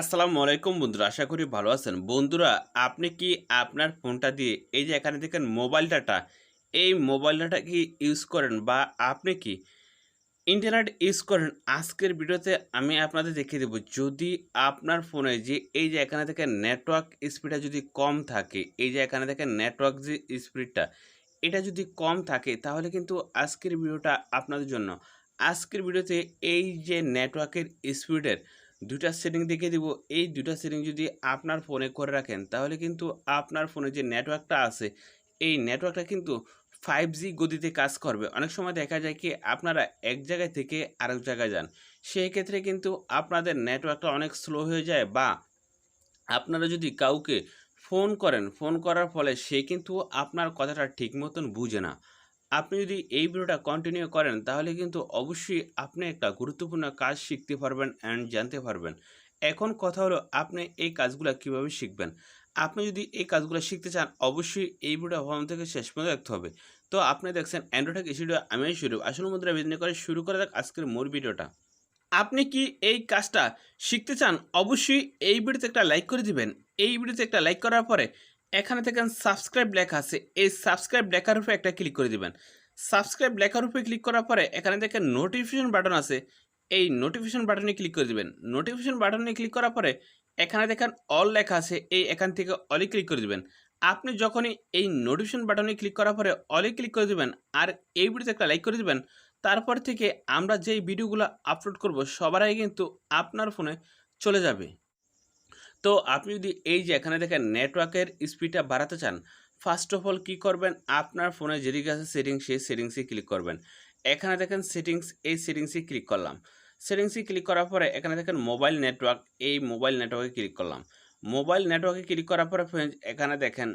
আসসালামু আলাইকুম বন্ধুরা, আশা করি ভালো আছেন। বন্ধুরা, আপনি কি আপনার ফোনটা দিয়ে এই যে এখানে দেখেন মোবাইল ডাটা এই মোবাইল ডাটা কি ইউজ করেন বা আপনি কি ইন্টারনেট ইউজ করেন? আজকের ভিডিওতে আমি আপনাদের দেখিয়ে দেবো, যদি আপনার ফোনে যে এই যে এখানে থেকে নেটওয়ার্ক স্পিডটা যদি কম থাকে, এই যে এখানে থেকে নেটওয়ার্ক যে স্পিডটা এটা যদি কম থাকে, তাহলে কিন্তু আজকের ভিডিওটা আপনাদের জন্য। আজকের ভিডিওতে এই যে নেটওয়ার্কের স্পিডের দুটা সেটিং দেখিয়ে দিব। এই দুটা সেটিং যদি আপনার ফোনে করে রাখেন, তাহলে কিন্তু আপনার ফোনে যে নেটওয়ার্কটা আছে, এই নেটওয়ার্কটা কিন্তু ফাইভ জি গতিতে কাজ করবে। অনেক সময় দেখা যায় কি, আপনারা এক জায়গায় থেকে আরেক জায়গায় যান। সেই ক্ষেত্রে কিন্তু আপনাদের নেটওয়ার্কটা অনেক স্লো হয়ে যায় বা আপনারা যদি কাউকে ফোন করেন ফোন করার ফলে সে কিন্তু আপনার কথাটা ঠিক মতন বুঝে না। আপনি যদি এই ভিডিওটা কন্টিনিউ করেন, তাহলে কিন্তু অবশ্যই আপনি একটা গুরুত্বপূর্ণ কাজ শিখতে পারবেন অ্যান্ড জানতে পারবেন। এখন কথা হলো, আপনি এই কাজগুলো কীভাবে শিখবেন? আপনি যদি এই কাজগুলো শিখতে চান, অবশ্যই এই ভিডিও প্রথম থেকে শেষ পর্যন্ত দেখতে হবে। তো আপনি দেখছেন অ্যান্ড্রয়েড ইস্যুটা আমি শুরু আসল মুদ্রা বিজনেস করে শুরু করে দেখ আজকের মোর ভিডিওটা। আপনি কি এই কাজটা শিখতে চান, অবশ্যই এই ভিডিওতে একটা লাইক করে দিবেন। এই ভিডিওতে একটা লাইক করার পরে এখানে দেখেন সাবস্ক্রাইব লেখা আছে। এই সাবস্ক্রাইব লেখার উপরে একটা ক্লিক করে দিবেন। সাবস্ক্রাইব লেখার উপরে ক্লিক করার পরে এখানে দেখেন নোটিফিকেশন বাটন আছে। এই নোটিফিকেশন বাটনে ক্লিক করে দিবেন। নোটিফিকেশন বাটনে ক্লিক করার পরে এখানে দেখেন অল লেখা আছে। এই এখান থেকে অলে ক্লিক করে দিবেন। আপনি যখনই এই নোটিফিকেশন বাটনে ক্লিক করার পরে অলে ক্লিক করে দিবেন আর এই ভিডিওতে একটা লাইক করে দিবেন, তারপর থেকে আমরা যেই ভিডিওগুলো আপলোড করব, সবার আগে কিন্তু আপনার ফোনে চলে যাবে। তো আপনি যদি এই যে এখানে দেখেন নেটওয়ার্কের স্পিডটা বাড়াতে চান ফার্স্ট অফ অল কী করবেন? আপনার ফোনে যেদিকে আছে সেটিংস সেই সেটিংসে ক্লিক করবেন। এখানে দেখেন সেটিংস এই সেটিংসে ক্লিক করলাম। সেটিংসে ক্লিক করার পরে এখানে দেখেন মোবাইল নেটওয়ার্ক এই মোবাইল নেটওয়ার্কে ক্লিক করলাম। মোবাইল নেটওয়ার্কে ক্লিক করার পরে এখানে দেখেন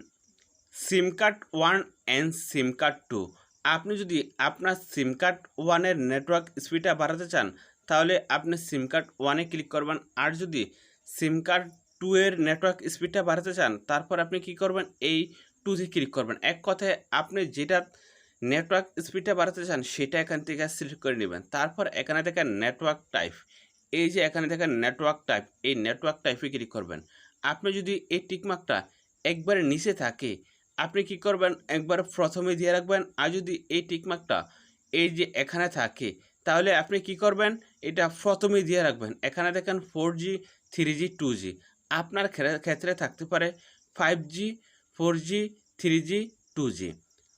SIM card one and SIM card two আপনি যদি আপনার সিম কার্ড ওয়ানের নেটওয়ার্ক স্পিডটা বাড়াতে চান, তাহলে আপনি সিম কার্ড ওয়ানে ক্লিক করবেন। আর যদি সিম কার্ড টু এর নেটওয়ার্ক স্পিডটা বাড়াতে চান, তারপর আপনি কি করবেন? এই টুতে ক্লিক করবেন। এক কথায় আপনি যেটা নেটওয়ার্ক স্পিডটা বাড়াতে চান, সেটা এখান থেকে সিলেক্ট করে নেবেন। তারপর এখানে দেখেন নেটওয়ার্ক টাইপ এই যে এখানে দেখেন নেটওয়ার্ক টাইপ এই নেটওয়ার্ক টাইপে ক্লিক করবেন। আপনি যদি এই টিকমার্কটা একবারে নিচে থাকে, আপনি কি করবেন? একবার প্রথমে দিয়ে রাখবেন। আর যদি এই টিকমার্কটা এই যে এখানে থাকে, তাহলে আপনি কি করবেন? এটা প্রথমে দিয়ে রাখবেন। এখানে দেখেন four G three G two G আপনার ক্ষেত্রে থাকতে পারে five G four G three G two G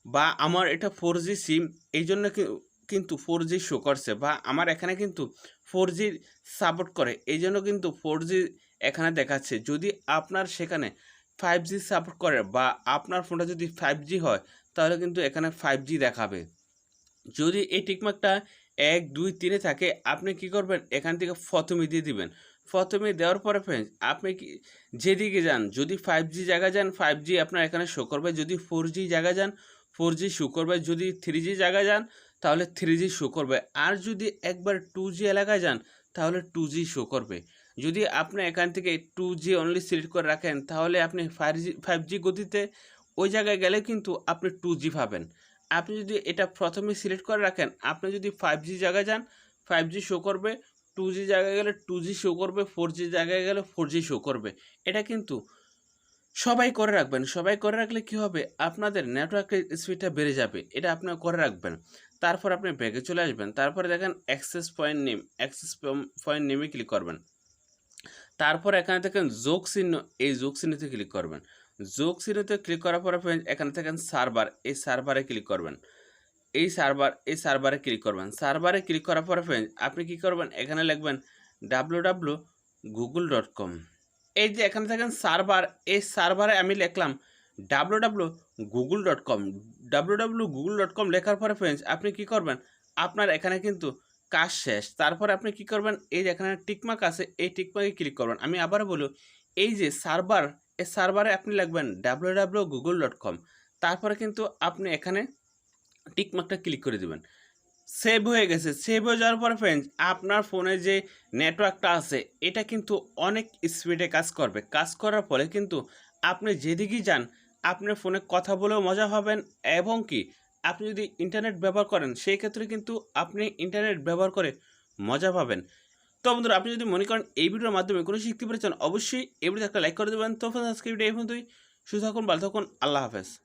বা আমার এটা ফোর জি সিম এই জন্য কিন্তু ফোর জি শো করছে বা আমার এখানে কিন্তু ফোর জি সাপোর্ট করে এই জন্য কিন্তু ফোর জি এখানে দেখাচ্ছে। যদি আপনার সেখানে ফাইভ জি সাপোর্ট করে বা আপনার ফোনটা যদি ফাইভ জি হয়, তাহলে কিন্তু এখানে ফাইভ জি দেখাবে। যদি এই টিকমার্কটা এক, দুই, তিনে থাকে, আপনি কি করবেন? এখান থেকে প্রথমে দিয়ে দিবেন। প্রথমে দেওয়ার পরে ফ্রেন্ডস আপনি কি যেদিকে যান, যদি ফাইভ জি জায়গায় যান ফাইভ জি আপনার এখানে শো করবে। যদি ফোর জি জায়গায় যান ফোর জি শো করবে। যদি থ্রি জি জায়গায় যান, তাহলে থ্রি জি শো করবে। আর যদি একবার টু জি এলাকায় যান, তাহলে টু জি শো করবে। যদি আপনি এখান থেকে টু জি অনলি সিলেক্ট করে রাখেন, তাহলে আপনি ফাইভ জি ফাইভ জি গতিতে ওই জায়গায় গেলে কিন্তু আপনি টু জি পাবেন। আপনি যদি এটা প্রথমে সিলেক্ট করে রাখেন, আপনি যদি ফাইভ জি জায়গায় যান ফাইভ জি শো করবে টু জি জায়গায় গেলে টু জি শো করবে ফোর জি জায়গায় গেলে ফোর জি শো করবে। এটা কিন্তু সবাই করে রাখবেন। সবাই করে রাখলে কি হবে? আপনাদের নেটওয়ার্কের স্পিডটা বেড়ে যাবে। এটা আপনারা করে রাখবেন। তারপর আপনি ব্যাগে চলে আসবেন। তারপরে দেখেন access point name access point নেমে ক্লিক করবেন। তারপর এখানে দেখেন যোগ চিহ্ন, এই যোগ চিহ্নতে ক্লিক করবেন। যোগ চিহ্নতে ক্লিক করার পরে এখানে দেখেন সার্ভার এই সার্ভারে ক্লিক করবেন। এই সার্ভার এই সার্ভারে ক্লিক করবেন। সার্ভারে ক্লিক করার পরে friends, আপনি কি করবেন? এখানে লিখবেন ডাব্লু গুগল ডট কম এই যে এখানে থাকেন সার্ভার এই সার্ভারে আমি লিখলাম W W Google dot com W Google dot com লেখার পরে ফ্রেন্ডস আপনি কি করবেন? আপনার এখানে কিন্তু কাজ শেষ। তারপরে আপনি কি করবেন? এই যে এখানে টিকমার্ক আছে এই টিকমার্কে ক্লিক করবেন। আমি আবার বলি এই যে সার্ভার এই সার্ভারে আপনি লিখবেন W W Google dot com তারপরে কিন্তু আপনি এখানে টিকমার্কটা ক্লিক করে দিবেন। সেভ হয়ে গেছে। সেভ হয়ে যাওয়ার পরে ফ্রেন্ডস আপনার ফোনে যে নেটওয়ার্কটা আছে, এটা কিন্তু অনেক স্পিডে কাজ করবে। কাজ করার ফলে কিন্তু আপনি যেদিকেই যান, আপনার ফোনে কথা বলেও মজা পাবেন এবং কি, আপনি যদি ইন্টারনেট ব্যবহার করেন, সেই ক্ষেত্রে কিন্তু আপনি ইন্টারনেট ব্যবহার করে মজা পাবেন। তো বন্ধুরা, আপনি যদি মনে করেন এই ভিডিওর মাধ্যমে কোনো শিখতে পেরেছেন, অবশ্যই এই ভিডিওতে একটা লাইক করে দেবেন। তো আজকে ভিডিও এই পর্যন্তই। সুস্থ থাকুন, ভালো থাকুন, আল্লাহ হাফেজ।